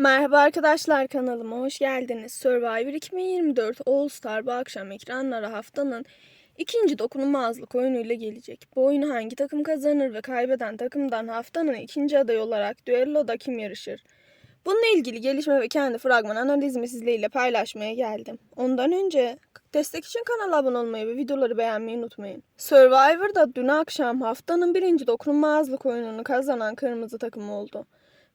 Merhaba arkadaşlar kanalıma hoş geldiniz. Survivor 2024 All Star bu akşam ekranlara haftanın ikinci dokunulmazlık oyunuyla gelecek. Bu oyunu hangi takım kazanır ve kaybeden takımdan haftanın ikinci adayı olarak düelloda kim yarışır? Bununla ilgili gelişme ve kendi fragman analizimi sizlerle paylaşmaya geldim. Ondan önce destek için kanala abone olmayı ve videoları beğenmeyi unutmayın. Survivor'da dün akşam haftanın birinci dokunulmazlık oyununu kazanan kırmızı takım oldu.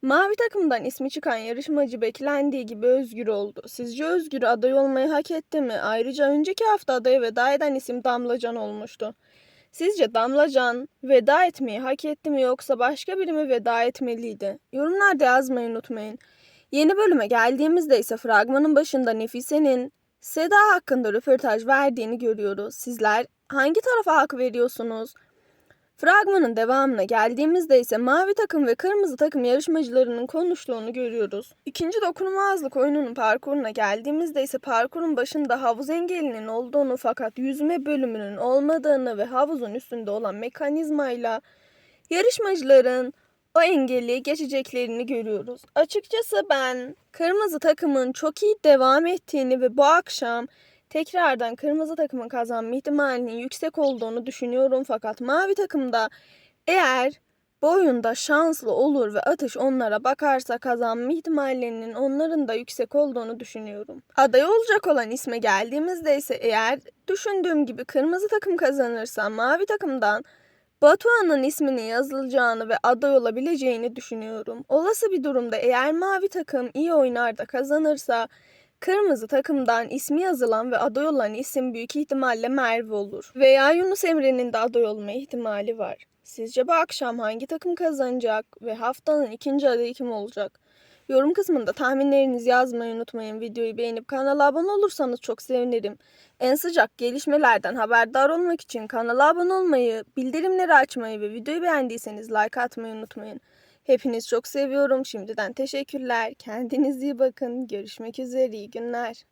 Mavi takımdan ismi çıkan yarışmacı beklendiği gibi Özgür oldu. Sizce Özgür aday olmayı hak etti mi? Ayrıca önceki hafta adaya veda eden isim Damlacan olmuştu. Sizce Damlacan veda etmeyi hak etti mi yoksa başka biri mi veda etmeliydi? Yorumlarda yazmayı unutmayın. Yeni bölüme geldiğimizde ise fragmanın başında Nefise'nin Seda hakkında röportaj verdiğini görüyoruz. Sizler hangi tarafa hak veriyorsunuz? Fragmanın devamına geldiğimizde ise mavi takım ve kırmızı takım yarışmacılarının konuştuğunu görüyoruz. İkinci dokunulmazlık oyununun parkuruna geldiğimizde ise parkurun başında havuz engelinin olduğunu fakat yüzme bölümünün olmadığını ve havuzun üstünde olan mekanizmayla yarışmacıların o engeli geçeceklerini görüyoruz. Açıkçası ben kırmızı takımın çok iyi devam ettiğini ve bu akşam tekrardan kırmızı takımın kazanma ihtimalinin yüksek olduğunu düşünüyorum fakat mavi takımda eğer bu oyunda şanslı olur ve atış onlara bakarsa kazanma ihtimallerinin onların da yüksek olduğunu düşünüyorum. Aday olacak olan isme geldiğimizde ise eğer düşündüğüm gibi kırmızı takım kazanırsa mavi takımdan Batuhan'ın isminin yazılacağını ve aday olabileceğini düşünüyorum. Olası bir durumda eğer mavi takım iyi oynar da kazanırsa Kırmızı takımdan ismi yazılan ve aday olan isim büyük ihtimalle Merve olur. Veya Yunus Emre'nin de aday olma ihtimali var. Sizce bu akşam hangi takım kazanacak ve haftanın ikinci adayı kim olacak? Yorum kısmında tahminlerinizi yazmayı unutmayın. Videoyu beğenip kanala abone olursanız çok sevinirim. En sıcak gelişmelerden haberdar olmak için kanala abone olmayı, bildirimleri açmayı ve videoyu beğendiyseniz like atmayı unutmayın. Hepiniz çok seviyorum. Şimdiden teşekkürler. Kendinize iyi bakın. Görüşmek üzere. İyi günler.